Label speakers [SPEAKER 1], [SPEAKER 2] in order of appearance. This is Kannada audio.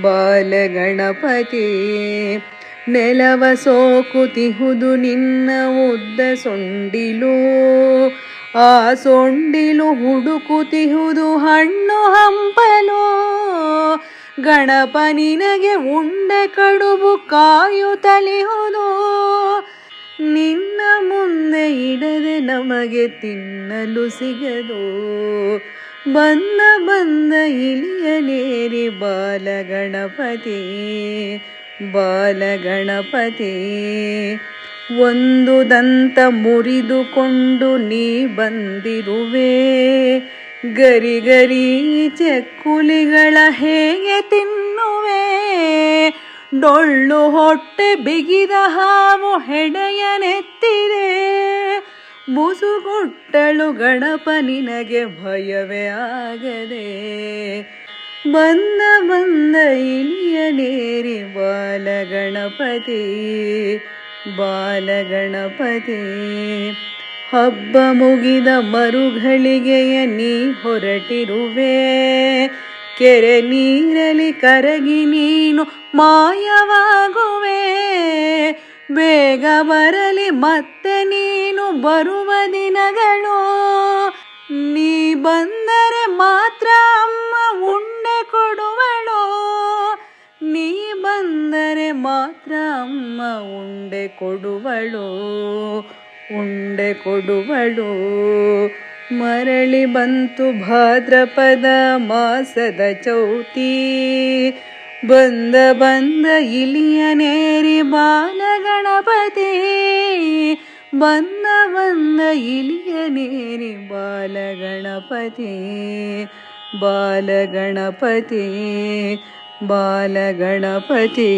[SPEAKER 1] ಬಾಲಗಣಪತಿ, ನೆಲವ ಸೋಕುತಿಹುದು ನಿನ್ನ ಉದ್ದ ಸೊಂಡಿಲು. ಆ ಸೊಂಡಿಲು ಹುಡುಕುತಿಹುದು ಹಣ್ಣು ಹಂಪಲು. ಗಣಪ ನಿನಗೆ ಉಂಡೆ ಕಡುಬು ಕಾಯುತ್ತಲಿಹುದು ನಿನ್ನ ಮುಂದೆ ಇಡದೆ ನಮಗೆ ತಿನ್ನಲು ಸಿಗದು. ಬಂದ ಬಂದ ಇಳಿಯಲೇರಿ ಬಾಲಗಣಪತಿ ಬಾಲಗಣಪತಿ, ಒಂದು ದಂತ ಮುರಿದುಕೊಂಡು ನೀ ಬಂದಿರುವೆ. ಗರಿ ಗರಿ ಚಕ್ಕುಲಿಗಳ ಹೇಗೆ ತಿನ್ನುವೆ? ಡೊಳ್ಳು ಹೊಟ್ಟೆ ಬಿಗಿದ ಹಾವು ಹೆಡೆಯನೆತ್ತಿದೆ ಮುಸುಗುಟ್ಟಳು ಗಣಪ ನಿನಗೆ ಭಯವೇ ಆಗದೆ ಬಂದ ಬಂದ ಗಣಪತಿ ಬಾಲಗಣಪತಿ ಬಾಲಗಣಪತಿ. ಹಬ್ಬ ಮುಗಿದ ಮರುಗಳಿಗೆಯ ನೀ ಹೊರಟಿರುವೆ, ಕೆರೆ ನೀರಲಿ ಕರಗಿ ನೀನು ಮಾಯವಾಗುವೆ. ಬೇಗ ಬರಲಿ ಮತ್ತೆ ನೀನು ಬರುವ ದಿನಗಳು. ನೀ ಬಂದರೆ ಮಾತ್ರ ಅಮ್ಮ ಉಂಡೆ ಕೊಡುವಳು. ನೀ ಬಂದರೆ ಮಾತ್ರ ಅಮ್ಮ ಉಂಡೆ ಕೊಡುವಳು. ಉಂಡೆ ಕೊಡುವಳು. ಮರಳಿ ಬಂತು ಭಾದ್ರಪದ ಮಾಸದ ಚೌತಿ. ಬಂದ ಬಂದ ಇಲಿಯನೇರಿ ಬಾಲಗಣಪತಿ. ಬಂದ ಬಂದ ಇಲಿಯನೇರಿ ಬಾಲಗಣಪತಿ. ಬಾಲಗಣಪತಿ ಬಾಲಗಣಪತಿ.